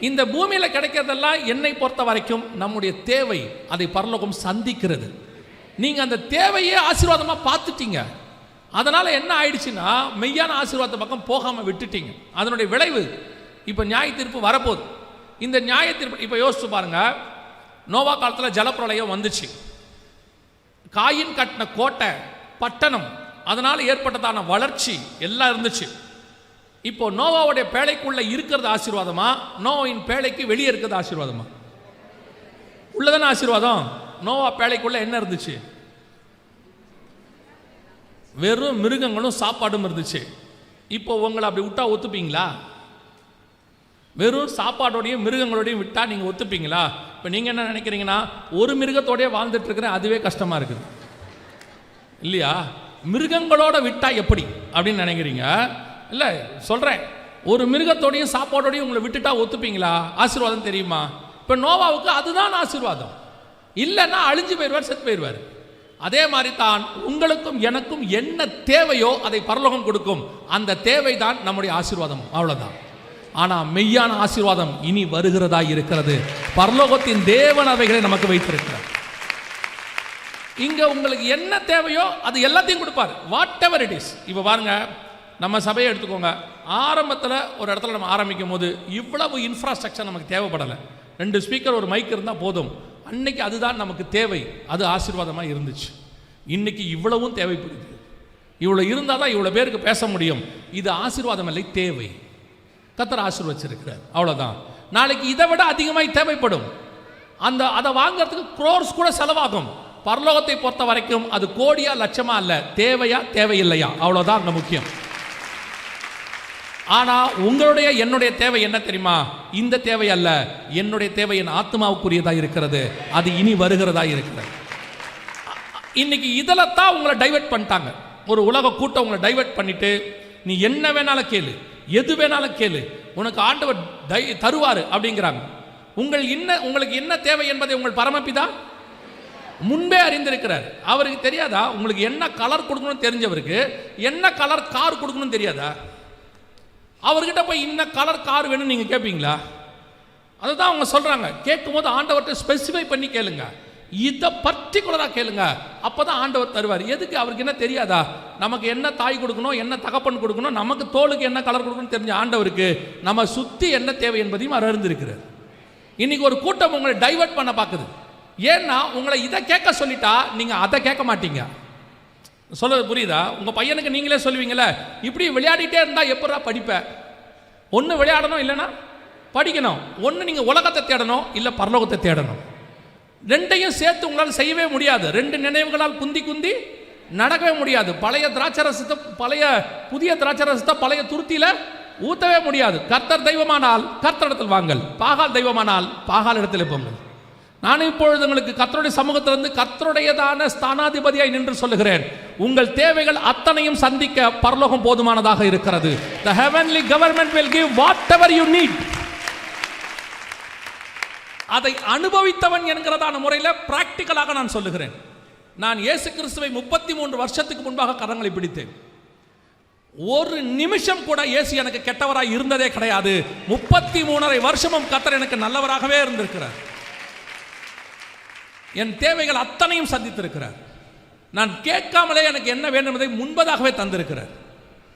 இந்த பூமியில் கிடைக்கிறதெல்லாம் என்னை பொறுத்த வரைக்கும் நம்முடைய தேவை அதை பரலோகம் சந்திக்கிறது. நீங்கள் அந்த தேவையே ஆசீர்வாதமாக பார்த்துட்டீங்க. அதனால் என்ன ஆயிடுச்சுன்னா மெய்யான ஆசீர்வாத பக்கம் போகாமல் விட்டுட்டீங்க. அதனுடைய விளைவு இப்போ நியாய தீர்ப்பு வரப்போகுது. இந்த நியாய தீர்ப்பு இப்போ யோசிச்சு பாருங்க. நோவா காலத்தில் ஜலப்பிரளயம் வந்துச்சு. காயின் கட்டின கோட்டை பட்டணம் அதனால் ஏற்பட்டதான வளர்ச்சி எல்லாம் இருந்துச்சு. இப்போ நோவாவுடைய பேழைக்குள்ள இருக்கிறது ஆசீர்வாதமா? நோவின் பேழைக்கு வெளியே இருக்கிறது ஆசீர்வாதமா? உள்ளதான ஆசீர்வாதம்? நோவா பேழைக்குள்ள என்ன இருந்துச்சு? வெறும் மிருகங்களும் சாப்பாடும் இருந்துச்சு. இப்போ உங்களை அப்படி விட்டா ஒத்துப்பீங்களா? வெறும் சாப்பாடோடையும் மிருகங்களோடையும் விட்டா நீங்க ஒத்துப்பீங்களா? இப்போ நீங்க என்ன நினைக்கிறீங்கன்னா ஒரு மிருகத்தோடய வாழ்ந்துட்டு இருக்கிறேன் அதுவே கஷ்டமா இருக்குது. இல்லையா? மிருகங்களோட விட்டா எப்படி அப்படின்னு நினைக்கிறீங்க? இல்லை சொல்கிறேன் ஒரு மிருகத்தோடையும் சாப்பாடோடையும் உங்களை விட்டுட்டா ஒத்துப்பீங்களா? ஆசீர்வாதம் தெரியுமா? இப்போ நோவாவுக்கு அதுதான் ஆசீர்வாதம். இல்லைன்னா அழிஞ்சு போயிடுவார் செத்து போயிடுவார். அதே மாதிரி தான் உங்களுக்கும் எனக்கும் என்ன தேவையோ அதை பரலோகம் கொடுக்கும். அந்த தேவை தான் நம்முடைய ஆசீர்வாதம். அவ்வளோதான் ஆனால் மெய்யான ஆசீர்வாதம் இனி வருகிறதா இருக்கிறது. பரலோகத்தின் தேவன் அவைகளை நமக்கு வைத்திருக்கிறார். இங்கே உங்களுக்கு என்ன தேவையோ அது எல்லாத்தையும் கொடுப்பார். வாட் எவர் இட் இஸ் இப்போ பாருங்கள் நம்ம சபையை எடுத்துக்கோங்க. ஆரம்பத்தில் ஒரு இடத்துல நம்ம ஆரம்பிக்கும் போது இவ்வளவு இன்ஃப்ராஸ்ட்ரக்சர் நமக்கு தேவைப்படலை. ரெண்டு ஸ்பீக்கர் ஒரு மைக் இருந்தால் போதும். அன்னைக்கு அதுதான் நமக்கு தேவை. அது ஆசீர்வாதமாக இருந்துச்சு. இன்னைக்கு இவ்வளவும் தேவைப்படுது. இவ்வளோ இருந்தால் தான் இவ்வளோ பேருக்கு பேச முடியும். இது ஆசீர்வாதம் இல்லை தேவை. கத்தர் ஆசீர்வச்சிருக்கிறார். அவ்வளோதான் நாளைக்கு இதை விட அதிகமாக தேவைப்படும். அந்த அதை வாங்குறதுக்கு க்ரோர்ஸ் கூட செலவாகும். பரலோகத்தை பொறுத்த வரைக்கும் அது கோடியா லட்சமா அல்ல. தேவையா தேவையில்லையா? அவ்வளோதான் அங்கே முக்கியம். ஆனா உங்களுடைய என்னுடைய தேவை என்ன தெரியுமா? இந்த தேவை அல்ல. என்னுடைய தேவை என் ஆத்மாவுக்குரியதா இருக்கிறது. அது இனி வருகிறதா இருக்கிறது. இன்னைக்கு இதில் தான் உங்களை டைவர்ட் பண்ணிட்டாங்க. ஒரு உலக கூட்டம் உங்களை டைவர்ட் பண்ணிட்டு நீ என்ன வேணாலும் கேளு. எது வேணாலும் கேளு. உனக்கு ஆண்டவர் டை தருவார் அப்படிங்கிறாங்க. உங்கள் என்ன உங்களுக்கு என்ன தேவை என்பதை உங்கள் பரமபிதா முன்பே அறிந்திருக்கிறார். அவருக்கு தெரியாதா? உங்களுக்கு என்ன கலர் கொடுக்கணும்னு தெரிஞ்சவருக்கு என்ன கலர் கார் கொடுக்கணும்னு தெரியாதா? அவர்கிட்ட போய் இன்ன கலர் கார் வேணும்னு நீங்கள் கேட்பீங்களா அதுதான் அவங்க சொல்கிறாங்க கேட்கும்போது ஆண்டவர்கிட்ட ஸ்பெசிஃபை பண்ணி கேளுங்க. இதை பர்டிகுலராக கேளுங்க. அப்போ தான் ஆண்டவர் தருவார். எதுக்கு? அவருக்கு என்ன தெரியாதா? நமக்கு என்ன தாய் கொடுக்கணும் என்ன தகப்பன் கொடுக்கணும் நமக்கு தோலுக்கு என்ன கலர் கொடுக்கணும் தெரிஞ்ச ஆண்டவருக்கு நம்ம சுற்றி என்ன தேவை என்பதையும் அவர் அறிந்திருக்கிறார். இன்னைக்கு ஒரு கூட்டம் உங்களை டைவர்ட் பண்ண பார்க்குது. ஏன்னா உங்களை இதை கேட்க சொல்லிட்டா நீங்கள் அதை கேட்க மாட்டீங்க. சொல்றது புரியுதா? உங்கள் பையனுக்கு நீங்களே சொல்லுவீங்களே இப்படி விளையாடிட்டே இருந்தால் எப்படா படிப்பேன் ஒன்று விளையாடணும் இல்லைன்னா படிக்கணும். ஒன்று நீங்கள் உலகத்தை தேடணும் இல்லை பரலோகத்தை தேடணும். ரெண்டையும் சேர்த்து உங்களால் செய்யவே முடியாது. ரெண்டு நினைவுகளால் குந்தி குந்தி நடக்கவே முடியாது. பழைய திராட்சரசத்தை பழைய புதிய திராட்சரசத்தை பழைய துருத்தியில் ஊற்றவே முடியாது. கர்த்தர் தெய்வமானால் கர்த்தரிடத்தில் வாங்கல். பாகால் தெய்வமானால் பாகால் இடத்தில் போங்கள் நான் இப்பொழுது உங்களுக்கு கத்தருடைய சமூகத்திலிருந்து கத்தருடையதான ஸ்தானாதிபதியாய் நின்று சொல்லுகிறேன். உங்கள் தேவைகள் அத்தனையும் சந்திக்க பரலோகம் போதுமானதாக இருக்கிறது. The heavenly government will give whatever you need அதை அனுபவித்தவன் என்கிறதான முறையில் பிராக்டிக்கலாக நான் சொல்லுகிறேன். நான் இயேசு கிறிஸ்துவை முப்பத்தி மூன்று வருஷத்துக்கு முன்பாக கரங்களை பிடித்தேன். ஒரு நிமிஷம் கூட இயேசு எனக்கு கெட்டவராக இருந்ததே கிடையாது. முப்பத்தி மூணரை வருஷமும் கத்தர் எனக்கு நல்லவராகவே இருந்திருக்கிறார். என் தேவைகள் அத்தனையும் சந்தித்திருக்கிறார். நான் கேட்காமலே எனக்கு என்ன வேண்டும் என்பதை முன்பதாகவே தந்திருக்கிறார்.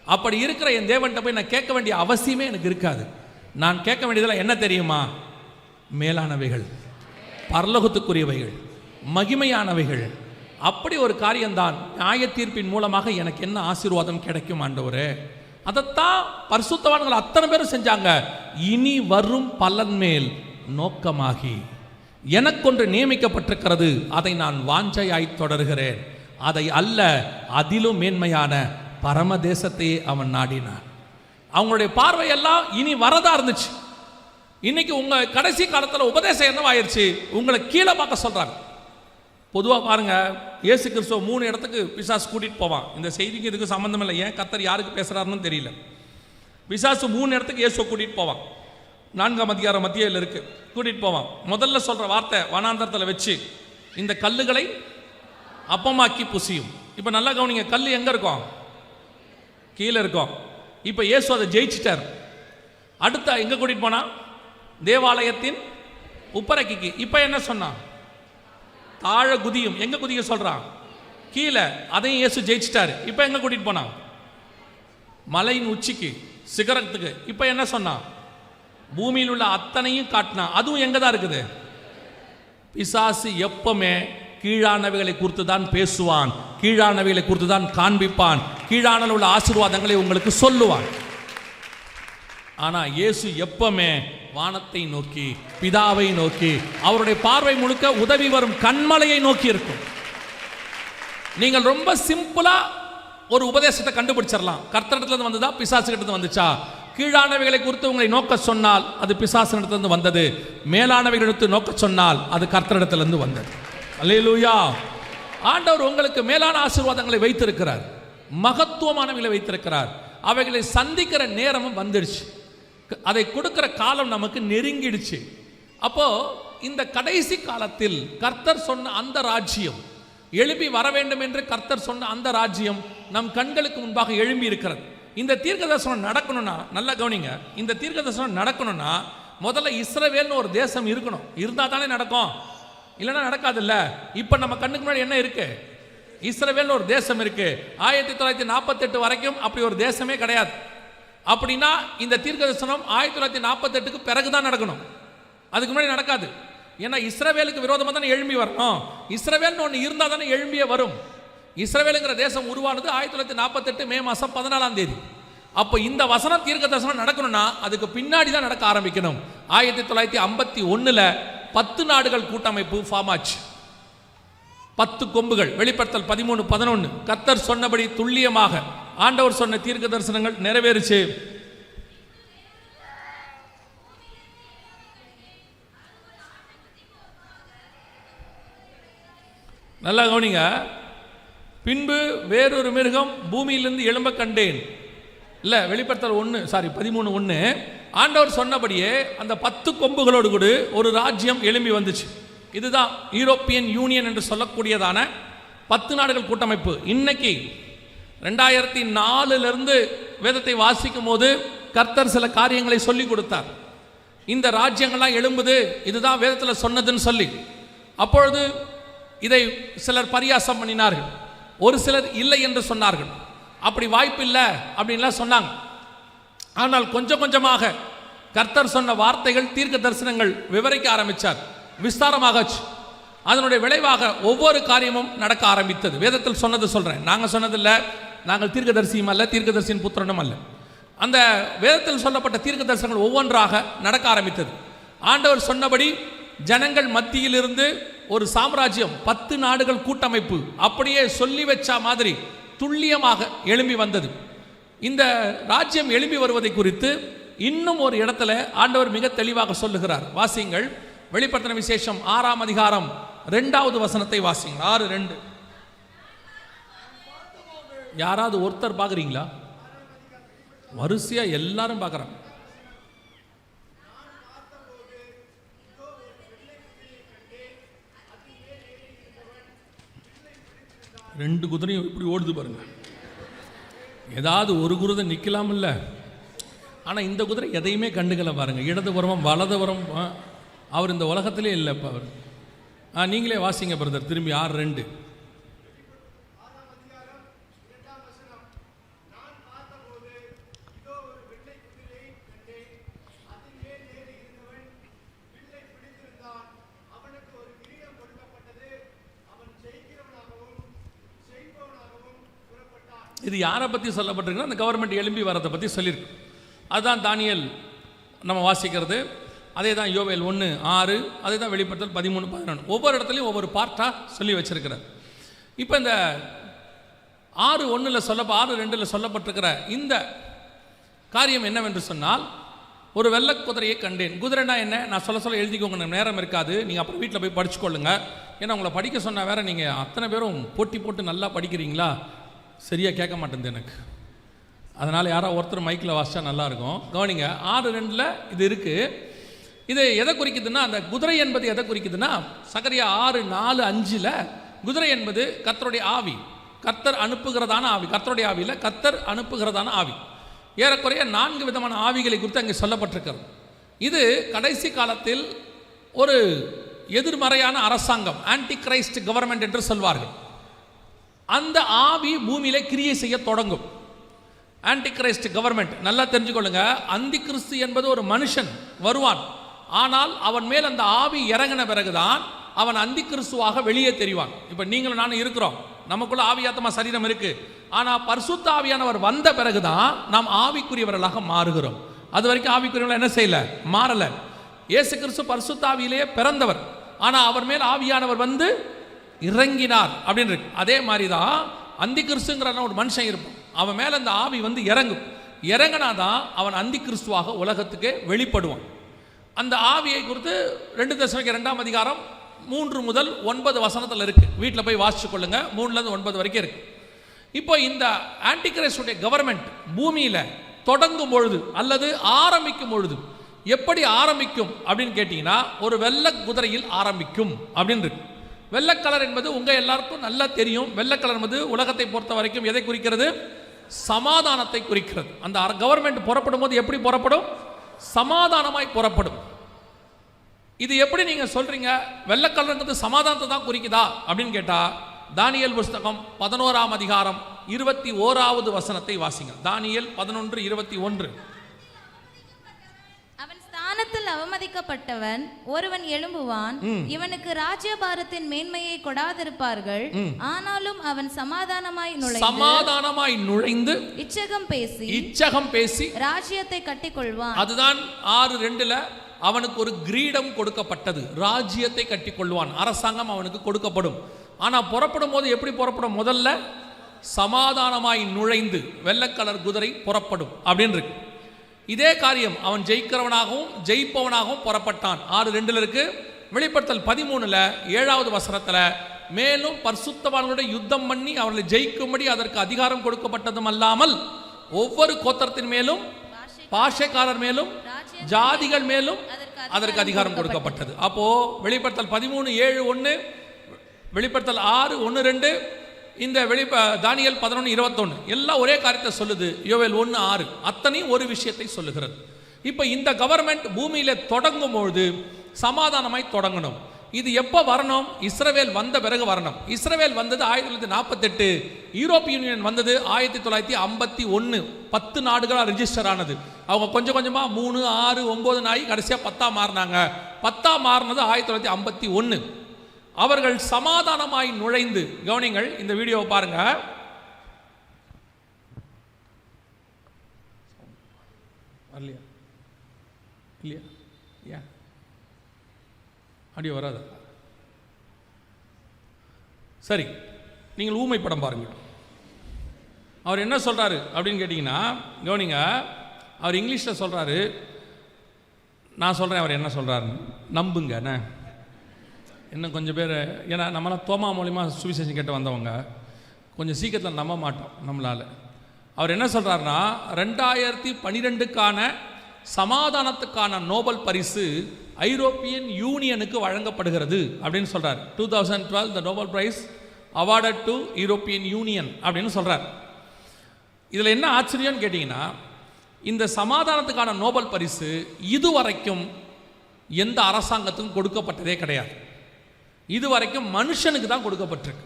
அப்படி இருக்கிற என் தேவன்கிட்ட போய் நான் கேட்க வேண்டிய அவசியமே எனக்கு இருக்காது. நான் கேட்க வேண்டியதெல்லாம் என்ன தெரியுமா? மேலானவைகள் பரலோகத்துக்குரியவைகள் மகிமையானவைகள். அப்படி ஒரு காரியம்தான் நியாய தீர்ப்பின் மூலமாக எனக்கு என்ன ஆசீர்வாதம் கிடைக்கும் ஆண்டவரே? அதைத்தான் பரிசுத்தவான்கள் அத்தனை பேரும் செஞ்சாங்க. இனி வரும் பலன் மேல் நோக்கமாகி. எனக்கொன்று நியமிக்கப்பட்டிருக்கிறது அதை நான் வாஞ்சையாய் தொடர்கிறேன். அதை அல்ல அதிலும் மேன்மையான பரமதேசத்தையே அவன் நாடினான். அவங்களுடைய பார்வையெல்லாம் இனி வரதா இருந்துச்சு. இன்னைக்கு உங்க கடைசி காலத்தில் உபதேசம் என்னவாயிருச்சு? உங்களை கீழே பார்க்க சொல்றாங்க. பொதுவாக பாருங்க இயேசு கிறிஸ்துவ மூணு இடத்துக்கு பிசாசு கூட்டிட்டு போவான். இந்த செய்திக்கு இதுக்கு சம்மந்தம் இல்லை. ஏன் கத்தர் யாருக்கு பேசுறாருன்னு தெரியல. பிசாசு மூணு இடத்துக்கு இயேசுவை கூட்டிட்டு போவான். நான்காம் அதிகாரம் மத்தியில் இருக்கு. கூட்டிட்டு போவான் முதல்ல சொல்ற வார்த்தை வனாந்தரத்தில் வச்சு இந்த கல்லுகளை அப்பமாக்கி புசியும். இப்போ நல்லா கவனிங்க கல் எங்க இருக்கும்? கீழே இருக்கும். இப்போ இயேசு அதை ஜெயிச்சிட்டார். அடுத்த எங்க கூட்டிட்டு போனா? தேவாலயத்தின் உப்பரக்கிக்கு. இப்போ என்ன சொன்னான் தாழ குதியும். எங்க குதிக்க சொல்றான் கீழே. அதையும் இயேசு ஜெயிச்சிட்டாரு. இப்போ எங்க கூட்டிட்டு போனான் மலையின் உச்சிக்கு சிகரத்துக்கு. இப்போ என்ன சொன்னான் பூமியில் உள்ள அத்தனையும் காட்டினான் அதுவும் எங்கே தான் இருக்குது? பிசாசு எப்பவுமே கீழானவைகளை குறித்து தான் பேசுவான் கீழானவைகளை குறித்து தான் காண்பிப்பான் கீழானல் உள்ள ஆசீர்வாதங்களை உங்களுக்கு சொல்லுவான். ஆனா இயேசு எப்பவுமே வானத்தை நோக்கி பிதாவை நோக்கி அவருடைய பார்வை முழுக்க உதவி வரும் கண்மலையை நோக்கி இருக்கும். நீங்கள் ரொம்ப சிம்பிளா ஒரு உபதேசத்தை கண்டுபிடிச்சிடலாம் கர்த்தரிடத்துல இருந்து வந்ததா? பிசாசு கிட்ட வந்துச்சா? கீழானவைகளை குறித்து உங்களை நோக்க சொன்னால் அது பிசாசனிடத்திலிருந்து வந்தது மேலானவைகளிடத்து நோக்க சொன்னால் அது கர்த்தரிடத்திலிருந்து வந்தது. அல்லேலூயா. ஆண்டவர் உங்களுக்கு மேலான ஆசீர்வாதங்களை வைத்திருக்கிறார். மகத்துவமானவைகளை வைத்திருக்கிறார். அவைகளை சந்திக்கிற நேரமும் வந்துடுச்சு. அதை கொடுக்கிற காலம் நமக்கு நெருங்கிடுச்சு. அப்போ இந்த கடைசி காலத்தில் கர்த்தர் சொன்ன அந்த ராஜ்யம் எழுப்பி வர வேண்டும் என்று கர்த்தர் சொன்ன அந்த ராஜ்யம் நம் கண்களுக்கு முன்பாக எழும்பி இருக்கிறது இந்த தீர்க்க தரிசனம் நடக்கணும்னா நல்லா கவனிங்க இந்த தீர்க்க தரிசனம் நடக்கணும்னா முதல்ல இஸ்ரவேல்னு ஒரு தேசம் இருக்கணும். இருந்தால் தானே நடக்கும். இல்லைன்னா நடக்காதுல்ல. இப்போ நம்ம கண்ணுக்கு முன்னாடி என்ன இருக்குது இஸ்ரவேல்னு ஒரு தேசம் இருக்குது ஆயிரத்தி தொள்ளாயிரத்தி நாற்பத்தெட்டு வரைக்கும் அப்படி ஒரு தேசமே கிடையாது. அப்படின்னா இந்த தீர்க்க தரிசனம் ஆயிரத்தி தொள்ளாயிரத்தி நாற்பத்தெட்டுக்கு பிறகு தான் நடக்கணும். அதுக்கு முன்னாடி நடக்காது. ஏன்னா இஸ்ரவேலுக்கு விரோதமாக தானே எழும்பி வரணும். இஸ்ரவேல்னு ஒன்று இருந்தால் தானே எழும்பியே வரும். இஸ்ரவேலுங்கிற தேசம் உருவானது ஆயிரத்தி தொள்ளாயிரத்தி நாற்பத்தெட்டு மே மாதம் பதினாலாம் தேதி. அப்போ இந்த வசனம் தீர்க்க தரிசனம் நடக்கணும்னா அதுக்கு பின்னாடி தான் நடக்க ஆரம்பிக்கணும். ஆயிரத்தி தொள்ளாயிரத்தி ஐம்பத்தி ஒன்றில் பத்து நாடுகள் கூட்டமைப்பு ஃபார்ம் ஆச்சு. பத்து கொம்புகள் வெளிப்படுத்தல் பதிமூணு பதினொன்று கத்தர் சொன்னபடி துல்லியமாக ஆண்டவர் சொன்ன தீர்க்க தரிசனங்கள் நிறைவேறுச்சு. நல்லா கவனிங்க. பின்பு வேறொரு மிருகம் பூமியிலிருந்து எழும்ப கண்டேன். இல்லை வெளிப்படுத்தல் ஒன்று சாரி பதிமூணு ஒன்று ஆண்டவர் சொன்னபடியே அந்த பத்து கொம்புகளோடு கூட ஒரு ராஜ்யம் எழும்பி வந்துச்சு. இதுதான் யூரோப்பியன் யூனியன் என்று சொல்லக்கூடியதான பத்து நாடுகள் கூட்டமைப்பு. இன்னைக்கு ரெண்டாயிரத்தி நாலுலேருந்து வேதத்தை வாசிக்கும் போது கர்த்தர் சில காரியங்களை சொல்லி கொடுத்தார். இந்த ராஜ்யங்கள்லாம் எழும்புது இதுதான் வேதத்தில் சொன்னதுன்னு சொல்லி. அப்பொழுது இதை சிலர் பரியாசம் பண்ணினார்கள். ஒரு சிலர் இல்லை என்று சொன்னார்கள். அப்படி வாய்ப்பு இல்லை அப்படின்லாம் சொன்னாங்க. ஆனால் கொஞ்சம் கொஞ்சமாக கர்த்தர் சொன்ன வார்த்தைகள் தீர்க்க தரிசனங்கள் விவரிக்க ஆரம்பித்தார் விஸ்தாரமாகச்சு அதனுடைய விளைவாக ஒவ்வொரு காரியமும் நடக்க ஆரம்பித்தது. வேதத்தில் சொன்னது சொல்கிறேன் நாங்கள் சொன்னதில்லை. நாங்கள் தீர்க்கதரிசியும் அல்ல தீர்க்கதரிசியின் புத்திரனும் அல்ல. அந்த வேதத்தில் சொல்லப்பட்ட தீர்க்க தரிசனங்கள் ஒவ்வொன்றாக நடக்க ஆரம்பித்தது. ஆண்டவர் சொன்னபடி ஜனங்கள் மத்தியிலிருந்து ஒரு சாம்ராஜ்யம் பத்து நாடுகள் கூட்டமைப்பு அப்படியே சொல்லி வச்சா மாதிரி துல்லியமாக எழும்பி வந்தது. இந்த ராஜ்யம் எழும்பி வருவதை குறித்து இன்னும் ஒரு இடத்துல ஆண்டவர் மிக தெளிவாக சொல்லுகிறார். வாசிங்கள் வெளிப்படுத்தின விசேஷம் ஆறாம் அதிகாரம் ரெண்டாவது வசனத்தை வாசிங்க ஆறு ரெண்டு. யாராவது ஒருத்தர் பார்க்குறீங்களா? வரிசையாக எல்லாரும் பார்க்குறாங்க. ரெண்டு குதிரையும் இப்படி ஓடுது பாருங்க. ஏதாவது ஒரு குதிரை நிற்கலாமில்ல ஆனால் இந்த குதிரை எதையுமே கண்டுக்கல பாருங்கள் இடதுபுறமும் வலதுபுறம் அவர் இந்த உலகத்திலே இல்லை இப்போ அவர். ஆ நீங்களே வாசிங்க பிரதர் திரும்பி ஆறு ரெண்டு. இது யாரை பற்றி சொல்லப்பட்டிருக்குன்னா அந்த கவர்மெண்ட் எழும்பி வரதை பற்றி சொல்லியிருக்கு. அதுதான் தானியல் நம்ம வாசிக்கிறது. அதே தான் யோவேல் ஒன்று ஆறு அதே தான் வெளிப்படுத்தல் பதிமூணு பதினொன்று ஒவ்வொரு இடத்துலையும் ஒவ்வொரு பார்ட்டாக சொல்லி வச்சுருக்கிறார். இப்போ இந்த ஆறு ஒன்றில் சொல்ல ஆறு ரெண்டில் சொல்லப்பட்டிருக்கிற இந்த காரியம் என்னவென்று சொன்னால் ஒரு வெள்ளை குதிரையை கண்டேன். குதிரைனா என்ன? நான் சொல்ல சொல்ல எழுதிக்கோங்க எனக்கு நேரம் இருக்காது. நீங்கள் அப்புறம் வீட்டில் போய் படிச்சுக்கொள்ளுங்க. ஏன்னா உங்களை படிக்க சொன்னால் வேற நீங்கள் அத்தனை பேரும் போட்டி போட்டு நல்லா படிக்கிறீங்களா? சரியாக கேட்க மாட்டேங்குது எனக்கு. அதனால் யாரோ ஒருத்தர் மைக்கில் வாசித்தா நல்லாயிருக்கும் கவனிங்க ஆறு ரெண்டில் இது இருக்குது இது எதை குறிக்குதுன்னா அந்த குதிரை என்பது எதை குறிக்குதுன்னா சகரியா ஆறு நாலு அஞ்சில் குதிரை என்பது கத்தருடைய ஆவி. கத்தர் அனுப்புகிறதான ஆவி. கத்தருடைய ஆவியில் கத்தர் அனுப்புகிறதான ஆவி. ஏறக்குறைய நான்கு விதமான ஆவிகளை குறித்து அங்கே சொல்லப்பட்டிருக்கிறது. இது கடைசி காலத்தில் ஒரு எதிர்மறையான அரசாங்கம் ஆன்டி கிரைஸ்ட் கவர்மெண்ட் என்று சொல்வார்கள். அந்த ஆவி பூமியில் கிரியை செய்ய தொடங்கும். ஆன்டி கிரைஸ்ட் கவர்மெண்ட் நல்லா தெரிஞ்சுக்கொள்ளுங்க. அந்தி கிறிஸ்து என்பது ஒரு மனுஷன் வருவான். ஆனால் அவன் மேல் அந்த ஆவி இறங்கின பிறகுதான் அவன் அந்தி கிறிஸ்துவாக வெளியே தெரிவான். இப்போ நீங்களும் நானும் இருக்கிறோம். நமக்குள்ள ஆவியாத்தமா சரீரம் இருக்கு. ஆனால் பரிசுத்த ஆவியானவர் வந்த பிறகுதான் நாம் ஆவிக்குரியவர்களாக மாறுகிறோம். அது வரைக்கும் ஆவிக்குரியவர்கள் என்ன செய்யல? மாறல. இயேசு கிறிஸ்து பரிசுத்த ஆவியிலேயே பிறந்தவர். ஆனால் அவர் மேல் ஆவியானவர் வந்து இறங்கினார் அப்படின்னு இருக்கு. அதே மாதிரி தான் அந்தி கிறிஸ்துங்கிற ஒரு மனுஷன் இருப்பான். அவன் மேலே அந்த ஆவி வந்து இறங்கும். இறங்கினாதான் அவன் அந்தி கிறிஸ்துவாக உலகத்துக்கு வெளிப்படுவான். அந்த ஆவியை குறித்து ரெண்டு தசமிக்கு ரெண்டாம் அதிகாரம் மூன்று முதல் ஒன்பது வசனத்தில் இருக்குது வீட்டில் போய் வாசிச்சு கொள்ளுங்க. மூணுலேருந்து ஒன்பது வரைக்கும் இருக்குது இப்போ இந்த ஆன்டிகிரைஸ்டுடைய கவர்மெண்ட் பூமியில் தொடங்கும் பொழுது அல்லது ஆரம்பிக்கும் பொழுது எப்படி ஆரம்பிக்கும் அப்படின்னு கேட்டிங்கன்னா ஒரு வெள்ள குதிரையில் ஆரம்பிக்கும் அப்படின்னு இருக்கு. வெள்ளக்கலர் என்பது உங்கள் எல்லாருக்கும் நல்லா தெரியும். வெள்ளக்கலர் என்பது உலகத்தை பொறுத்த வரைக்கும் எதை குறிக்கிறது? சமாதானத்தை குறிக்கிறது. அந்த கவர்மெண்ட் புறப்படும் போது எப்படி புறப்படும்? சமாதானமாய் புறப்படும். இது எப்படி நீங்கள் சொல்கிறீங்க வெள்ளக்கலருங்கிறது சமாதானத்தை தான் குறிக்குதா? அப்படின்னு கேட்டால் தானியல் புஸ்தகம் பதினோராம் அதிகாரம் இருபத்தி ஓராவது வசனத்தை வாசிங்க. தானியல் பதினொன்று இருபத்தி ஒன்று. அவன் ஸ்தானத்தில் அவமதிக்கப்பட்டவன் ஒருவன் எழும்புவான். இவனுக்கு ராஜ்யபாரத்தின் மேன்மையை கொடாதிருப்பார்கள். ஆனாலும் அவன் சமாதானமாய் நுழைந்து சமாதானமாய் நுழைந்து இச்சகம் பேசி இச்சகம் பேசி ராஜ்யத்தை கட்டிக்கொள்வான். அதுதான் ஆறு ரெண்டுல அவனுக்கு ஒரு கிரீடம் கொடுக்கப்பட்டது. ராஜ்யத்தை கட்டி கொள்வான் அரசாங்கம் அவனுக்கு கொடுக்கப்படும். ஆனா புறப்படும் போது எப்படி புறப்படும்? முதல்ல சமாதானமாய் நுழைந்து வெள்ளக்கலர் குதிரை புறப்படும். அப்படின்னு இருக்கு. இதே காரியம் அவன் ஜெயிக்கிறவனாகவும் ஜெயிப்பவனாகவும் புறப்பட்டான். ஆறு ரெண்டில் இருக்கு. வெளிப்படுத்தல் பதிமூணுல ஏழாவது வசனத்தில் மேலும் பர்சுத்தவான்களுடைய யுத்தம் பண்ணி அவர்களை ஜெயிக்கும்படி அதற்கு அதிகாரம் கொடுக்கப்பட்டதும் அல்லாமல் ஒவ்வொரு கோத்திரத்தின் மேலும் பாஷைக்காரர் மேலும் ஜாதிகள் மேலும் அதற்கு அதிகாரம் கொடுக்கப்பட்டது. அப்போ வெளிப்படுத்தல் பதிமூணு ஏழு ஒன்று வெளிப்படுத்தல் ஆறு ஒன்று ரெண்டு இந்த வெளி தானியல் பதினொன்று இருபத்தொன்று எல்லாம் ஒரே காரியத்தை சொல்லுது. யோவேல் ஒன்று ஆறு. அத்தனையும் ஒரு விஷயத்தை சொல்லுகிறது. இப்போ இந்த கவர்மெண்ட் பூமியில் தொடங்கும் பொழுது சமாதானமாய் தொடங்கணும். இது எப்போ வரணும்? இஸ்ரவேல் வந்த பிறகு வரணும். இஸ்ரவேல் வந்தது ஆயிரத்தி தொள்ளாயிரத்தி நாற்பத்தெட்டு. யூரோப்பிய யூனியன் வந்தது ஆயிரத்தி தொள்ளாயிரத்தி ஐம்பத்தி ஒன்று பத்து நாடுகளாக ரிஜிஸ்டர் ஆனது. அவங்க கொஞ்சம் கொஞ்சமாக மூணு ஆறு ஒம்பது நாய் கடைசியாக பத்தா மாறினாங்க. பத்தா மாறினது ஆயிரத்தி தொள்ளாயிரத்தி ஐம்பத்தி ஒன்று அவர்கள் சமாதானமாய் நுழைந்து கவனிங்கள் இந்த வீடியோவை பாருங்க. வரலையா? இல்லையா? ஏன்? ஆடியோ வராதா? சரி நீங்கள் ஊமை படம் பாருங்கள். அவர் என்ன சொல்றாரு அப்படின்னு கேட்டிங்கன்னா கவனிங்க அவர் இங்கிலீஷில் சொல்றாரு. நான் சொல்கிறேன் அவர் என்ன சொல்கிறாருன்னு நம்புங்க என்ன? இன்னும் கொஞ்சம் பேர் ஏன்னா நம்மளாம் தோமா மூலிமா சுவிசேஷம் கேட்டு வந்தவங்க கொஞ்சம் சீக்கிரத்தில் நம்ப மாட்டோம் நம்மளால். அவர் என்ன சொல்கிறாருன்னா ரெண்டாயிரத்தி பன்னிரெண்டுக்கான சமாதானத்துக்கான நோபல் பரிசு ஐரோப்பியன் யூனியனுக்கு வழங்கப்படுகிறது அப்படின்னு சொல்கிறார் two thousand twelve the Nobel prize awarded to European Union அப்படின்னு சொல்கிறார் இதில் என்ன ஆச்சரியம்னு கேட்டிங்கன்னா இந்த சமாதானத்துக்கான நோபல் பரிசு இதுவரைக்கும் எந்த அரசாங்கத்துக்கும் கொடுக்கப்பட்டதே கிடையாது. இது வரைக்கும் மனுஷனுக்கு தான் கொடுக்கப்பட்டிருக்கு.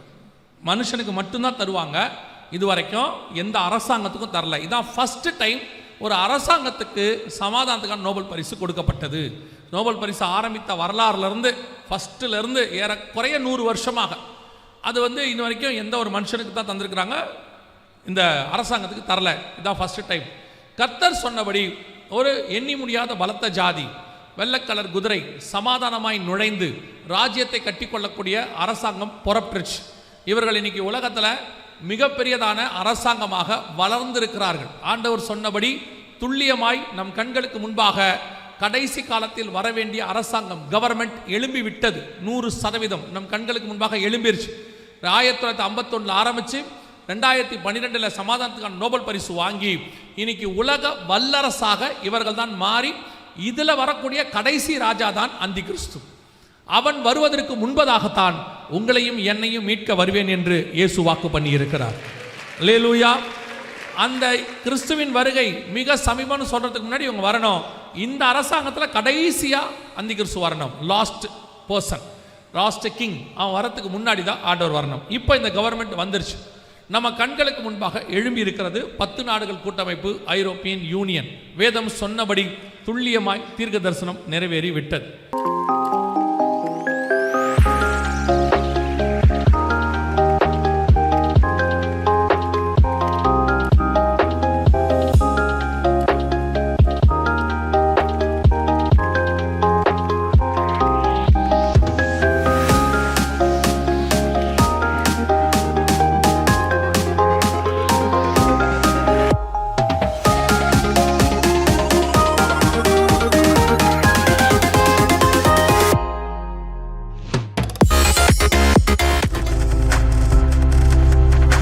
மனுஷனுக்கு மட்டும்தான் தருவாங்க. இது வரைக்கும் எந்த அரசாங்கத்துக்கும் தரல. இதான் ஃபஸ்ட்டு டைம் ஒரு அரசாங்கத்துக்கு சமாதானத்துக்கான நோபல் பரிசு கொடுக்கப்பட்டது. நோபல் பரிசு ஆரம்பித்த வரலாறுலேருந்து ஃபஸ்ட்டுலேருந்து ஏறக்குறைய நூறு வருஷமாக. அது வந்து இன்ன வரைக்கும் எந்த ஒரு மனுஷனுக்கு தான் தந்திருக்கிறாங்க? இந்த அரசாங்கத்துக்கு தரல. இதான் ஃபஸ்ட்டு டைம் கர்த்தர் சொன்னபடி ஒரு எண்ணி முடியாத பலத்த ஜாதி வெள்ளக்கலர் குதிரை சமாதானமாய் நுழைந்து ராஜ்யத்தை கட்டிக்கொள்ளக்கூடிய அரசாங்கம் புறப்பட்டுருச்சு இவர்கள் இன்னைக்கு உலகத்தில் மிகப்பெரியதான அரசாங்கமாக வளர்ந்திருக்கிறார்கள். ஆண்டவர் சொன்னபடி துல்லியமாய் நம் கண்களுக்கு முன்பாக கடைசி காலத்தில் வரவேண்டிய அரசாங்கம் கவர்மெண்ட் எழும்பி விட்டது நூறு சதவீதம் நம் கண்களுக்கு முன்பாக எழும்பிருச்சு. ஆயிரத்தி தொள்ளாயிரத்தி ஐம்பத்தொன்னில் ஆரம்பித்து ரெண்டாயிரத்தி பன்னிரெண்டில் சமாதானத்துக்கான நோபல் பரிசு வாங்கி இன்னைக்கு உலக வல்லரசாக இவர்கள் தான் மாறி இதில் வரக்கூடிய கடைசி ராஜா தான் அந்தி கிறிஸ்து அவன் வருவதற்கு முன்பதாகத்தான் உங்களையும் என்னையும் மீட்க வருவேன் என்று இயேசு வாக்கு பண்ணி இருக்கிறார் லேலூயா அந்த கிறிஸ்துவின் வருகை மிக சமீபம்னு சொல்கிறதுக்கு முன்னாடி இவங்க வரணும். இந்த அரசாங்கத்தில் கடைசியாக அந்தி கிறிஸ்து வரணும். லாஸ்ட் பர்சன் லாஸ்ட் கிங் அவன் வரத்துக்கு முன்னாடி தான் ஆர்டர் வரணும். இப்போ இந்த கவர்மெண்ட் வந்துருச்சு. நம்ம கண்களுக்கு முன்பாக எழும்பி இருக்கிறது பத்து நாடுகள் கூட்டமைப்பு ஐரோப்பியன் யூனியன். வேதம் சொன்னபடி துல்லியமாய் தீர்க்க தரிசனம் நிறைவேறி விட்டது